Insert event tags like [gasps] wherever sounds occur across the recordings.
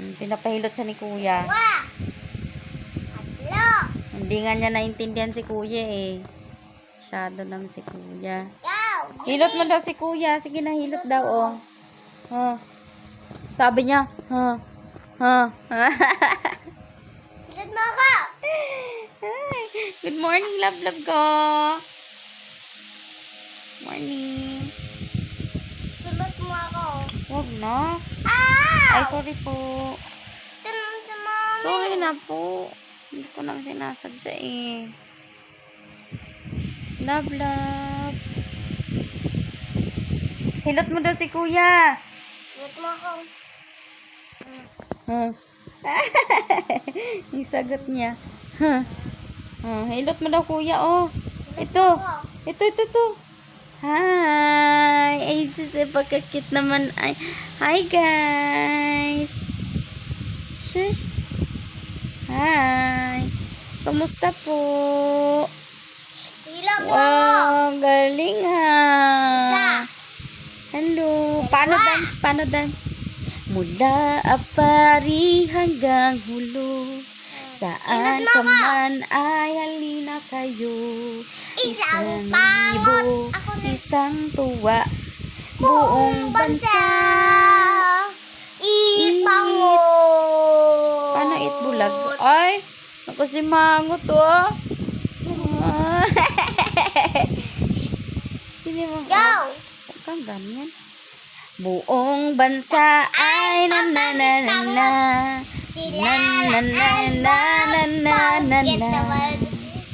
Hmm, Pinapahilot siya ni kuya. Wa! Atlo! Hindi nga niya naintindihan si kuya eh. Shadow naman si kuya. Hilot mo daw si kuya. Sige na, hilot daw oh. Ha. Sabi niya, ha. Ha. [laughs] Hilot mo ako! Good morning, love, love ko. Morning. Hilot mo ako. Wag na. Ay, sorry po. Sorry na po. Hindi ko naman sinasadya eh. Love, love. Hilot mo daw si kuya. Hilot mo ako. Huh. [laughs] Yung sagot niya. Huh. Huh. Hilot mo daw kuya, oh. Ito. Ito, ito, ito. Hi! Ay, sis, pagkakit naman. Ay, hi, guys! Shush! Hi! Kamusta po? Mo ako. Wow, galing ha! Isa. Hello! Paano dance? Paano dance? Mula apari hanggang hulo Saan ka man ay halina kayo Isang libo, isang tuwa Buong bansa Ipango. Paano itbulag? Ay! Ako si Mango to ah! Ah. [laughs] Sino mo? Go! Huwag kang ganyan. Buong bansa ay na na na na na Sila na na na na na na na naman.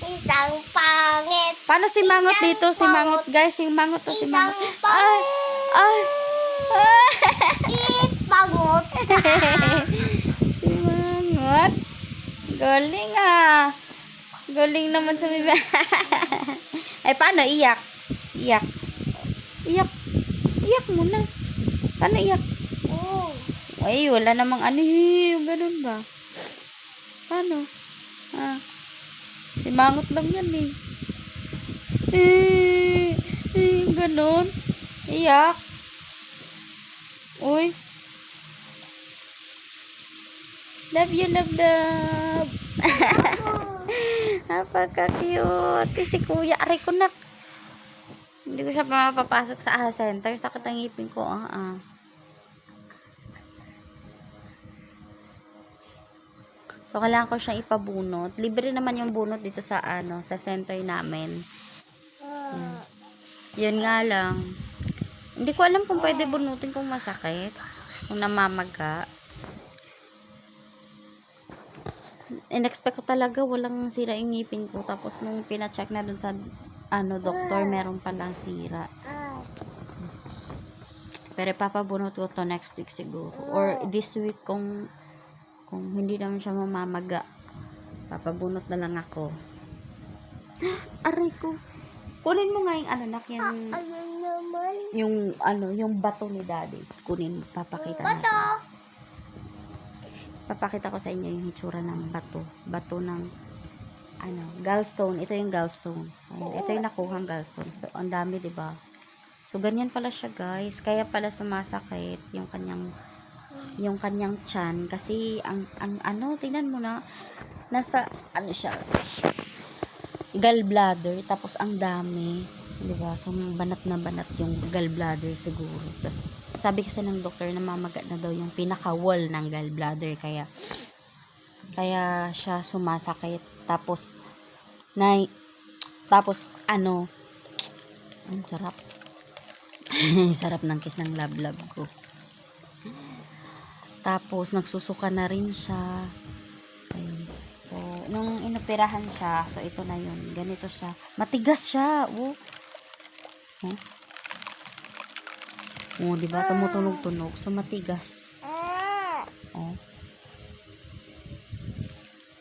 Isang pangit. Paano si Mangot dito? Si Mangot guys, si Mangot to si Mangot. Ay! Ay! Ay! Ipangot. si [laughs] Mangot. Galing ah. Galing naman sa bebe. [laughs] Ay, paano? Iyak. Iyak. Iyak. Iyak muna. Paano iyak? Ay, wala namang ano eh. Ganun ba? Paano? Ah. Si Mangot lang yan eh. Eh, eh, ganun. Iyak. Uy. Love you, love, love. [laughs] Napaka-cute. Si kuya, aray ko nak. Hindi ko siya mapapasok sa center. Sakit ang ngipin ko. Ah, ah. So, kailangan ko siyang ipabunot. Libre naman yung bunot dito sa, ano, sa center namin. Yun nga lang. Hindi ko alam kung pwede bunutin kung masakit. Kung namamaga. In-expect ko talaga walang sira yung ngipin ko. Tapos nung pina-check na dun sa ano, doktor, meron palang sira. Pero papabunot ko to next week siguro. Or this week kung kung hindi naman siya mamamaga. Papabunot na lang ako. [gasps] Aray ko. Kunin mo nga yung ano nak, yung, Ayun naman. yung ano, yung bato ni daddy. Kunin, papakita Bato. natin. Papakita ko sa inyo yung hitsura ng bato. Bato ng ano, gallstone. Ito yung gallstone. Ayan, ito yung nakuhang gallstone. So, ang dami, 'di ba? So, ganyan pala siya, guys. Kaya pala sumasakit yung kanyang yung kanyang chan. Kasi ang ang ano tingnan mo na nasa ano siya gallbladder tapos ang dami. Di ba? So banat na banat yung gallbladder siguro. Tapos sabi kasi ng doktor na mamaga na daw yung pinaka wall ng gallbladder. Kaya kaya siya sumasakit. Tapos na tapos ano ang sarap. [laughs] Sarap ng kiss ng lablab ko tapos, nagsusuka na rin siya. Ayun. So, nung inoperahan siya, so ito na yun. Ganito siya. Matigas siya. Oh. Oh. Oh, di ba? Tumutunog-tunog. So, matigas. Oh.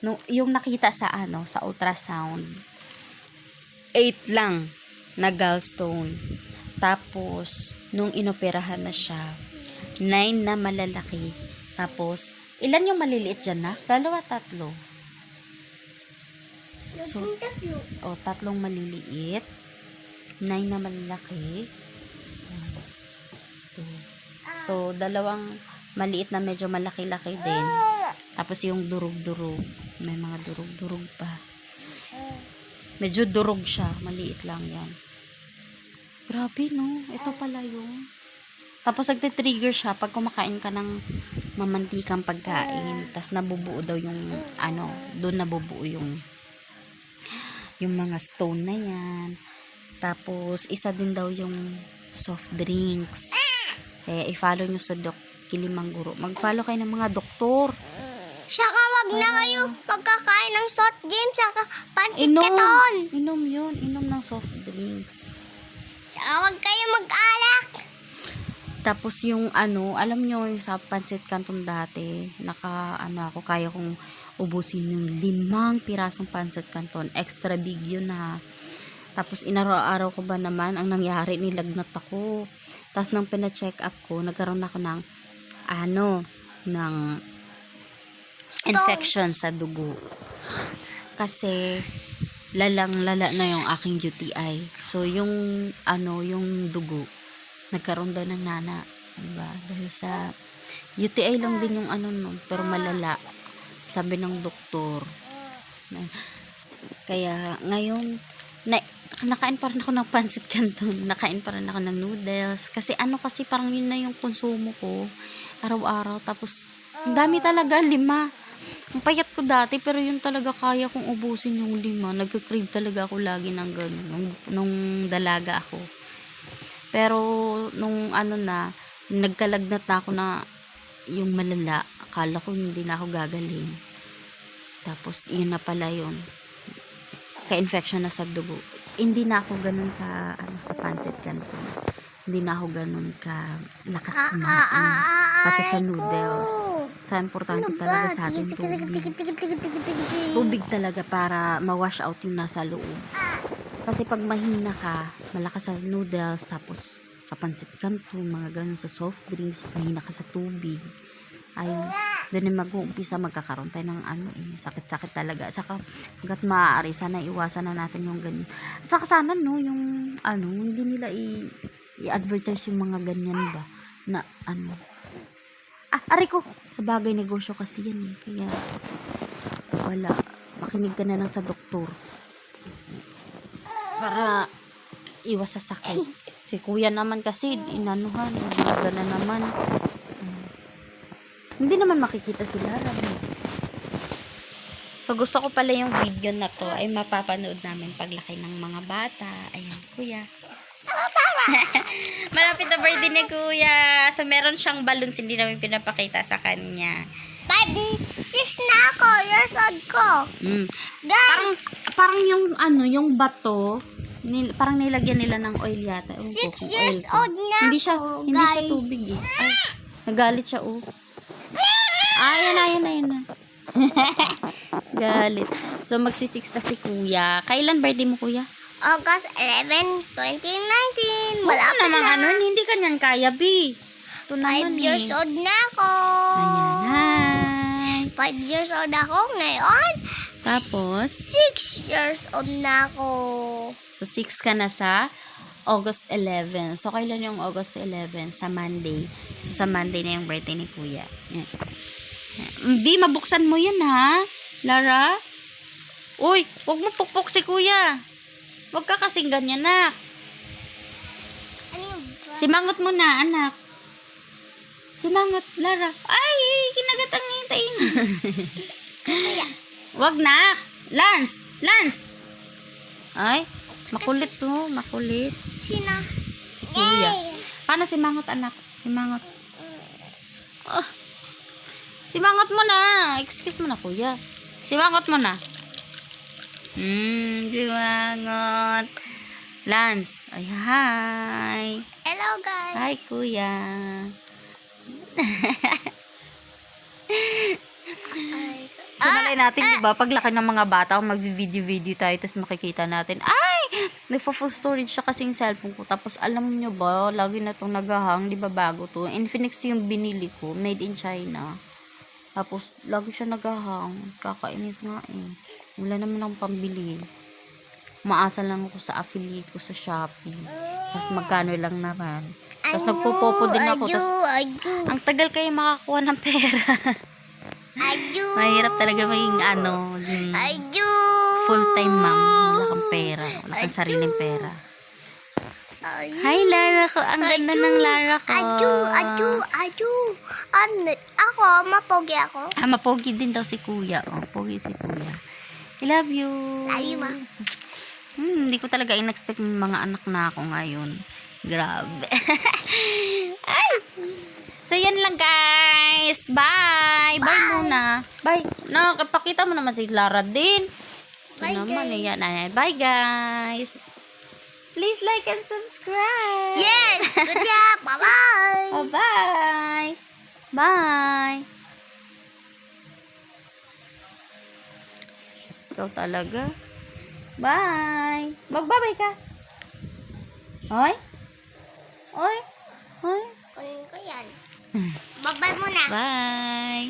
No, yung nakita sa ano, sa ultrasound, 8 lang na gallstone. Tapos, nung inoperahan na siya, 9 na malalaki. Tapos, ilan yung maliliit dyan na? Dalawa, tatlo. So, tatlo. o, tatlong maliliit. 9 na malalaki. Two. So, dalawang maliit na medyo malaki-laki din. Tapos yung durug-durug. May mga durug-durug pa. Medyo durog siya. Maliit lang yan. Grabe, no? Ito pala yung... Tapos nagte-trigger siya pag kumakain ka ng mamantikang pagkain. Tapos nabubuo daw yung, ano, doon nabubuo yung yung mga stone na yan. Tapos, isa din daw yung soft drinks. Kaya, i-follow nyo sa Doc Kilimangguro. Mag-follow kayo ng mga doktor. Saka wag na kayo pagkakain ng soft games saka pancit Inom! katon. Inom yun. Inom ng soft drinks. Saka wag kayo mag-alak. Tapos yung ano, alam nyo, yung sa Pancit Canton dati, naka, ano ako, kaya kong ubusin yung limang pirasong Pancit Canton. Extra big yun ha. Tapos inaraw-araw ko ba naman, ang nangyari, nilagnat ako. Tapos nang pina-check up ko, nagkaroon ako ng, ano, ng infection sa dugo. Kasi, lalang lala na yung aking UTI. So, yung, ano, yung dugo, nagkaroon daw ng nana. Diba? Dahil sa, UTI lang din yung ano nun, pero malala. Sabi ng doktor. Kaya, ngayon, na, nakain pa rin ako ng pancit canton. [laughs] Nakain pa rin ako ng noodles. Kasi ano kasi parang yun na yung konsumo ko. Araw-araw. Tapos, ang dami talaga, lima. Ang payat ko dati, pero yun talaga kaya kong ubusin yung lima. Nagka-crave talaga ako lagi ng ganun. Nung, nung dalaga ako. Pero, nung ano na, nagkalagnat na ako na yung malala. Akala ko hindi na ako gagaling. Tapos, yun na pala yun. Ka-infection na sa dugo. Hindi na ako ganun ka, ano, sa pancit canton. Hindi na ako ganun ka lakas Ah, kumain. Pati sa noodles. Sa importante talaga sa atin tubig. Tubig talaga para ma-wash out yung nasa loob. Kasi pag mahina ka, malakas sa noodles, tapos sa pancit canton, mga ganun sa soft drinks, mahina ka sa tubig. Ay, doon na mag-uumpisa magkakaroon tayo ng ano eh, sakit-sakit talaga. Saka, hanggat maaari, sana iwasan na natin yung ganyan. Saka sana, no, yung, ano, hindi nila i- i-advertise yung mga ganyan ba, na, ano, ah, aray ko, sa bagay negosyo kasi yan eh, kaya, wala, makinig ka na lang sa doktor. Para, iwas sa sakit. Si kuya naman kasi, inanuhan, inaga na naman. Hmm. Hindi naman makikita si Lara. So, gusto ko pala yung video na to ay mapapanood namin paglaki ng mga bata. Ayan, kuya. [laughs] Malapit na birthday ni kuya. So, meron siyang balloons. Hindi namin pinapakita sa kanya. Five, six na ako. Years old ko. Mm. Parang, Guys, parang yung ano, yung bato, nil, parang nilagyan nila ng oil yata. Ewan six years oil old na Hindi siya, ako, hindi siya guys. tubig eh. Ay, nagalit siya oh. Ayan na, ayan ayan na. [laughs] Galit. So, magsisix na si kuya. Kailan birthday mo, kuya? August 11, 2019. Wala Malapit namang na. ano, hindi kanyan kaya, B. Ito Five naman years eh. old na ako. Ayan, hi. Five years old ako ngayon. Tapos, Six years old na ako. So 6 ka na sa August 11. So, kailan yung August 11? Sa Monday. So, sa Monday na yung birthday ni Kuya. Yan. Hindi, mabuksan mo yan, ha? Lara? Uy, huwag mo pukpok si Kuya. Huwag ka kasing ganyan, nak. Ano yung? Simangot mo na, anak. Simangot, Lara. Ay, kinagat ang hintayin. [laughs] Wag na. Lance, Lance. Ay, makulit to, makulit. Sino? Kuya. Paano simangot, anak? Simangot. Oh. Simangot mo na. Excuse mo na, kuya. Simangot mo na. Hmm, simangot. Lance. Ay, hi. Hello guys. Hi, kuya. Ay, So, nalay natin, di ba, paglaki ng mga bata, mag-video-video tayo, tapos makikita natin, ay, nagpa-full storage siya kasi yung cellphone ko. Tapos, alam nyo ba, lagi na itong nagahang, di ba, bago to. Infinix yung binili ko, made in China. Tapos, lagi siya nagahang. Kakainis nga eh. Wala naman akong pambili. Maasa lang ako sa affiliate ko sa Shopee. Tapos, magkano lang naman. Tapos nagpupopo din ako. Tapos ang tagal kayo makakuha ng pera. Mahirap talaga maging ano, full-time mom. Pera. Wala kang sariling pera. Hi, Lara ko. Ang ganda ng Lara ko. Aju, aju, aju. Ano, ako, mapogi ako. Ah, mapogi din daw si kuya. Oh, pogi si kuya. I love you. Love you, ma. Hmm, hindi ko talaga in-expect ng mga anak na ako ngayon. Grabe. [laughs] Ay! So, yan lang guys. Bye! Bye, muna. Bye. Nakapakita mo naman si Lara din. Ito Bye, naman, guys. ayan, ayan. Bye, guys. Please like and subscribe. Yes, [laughs] good job. Bye-bye. Oh, bye. Bye. Ikaw talaga. Bye. Magbabay ka. Hoy? Hoy? Hoy? Kunin ko yan. Bye-bye muna. Bye.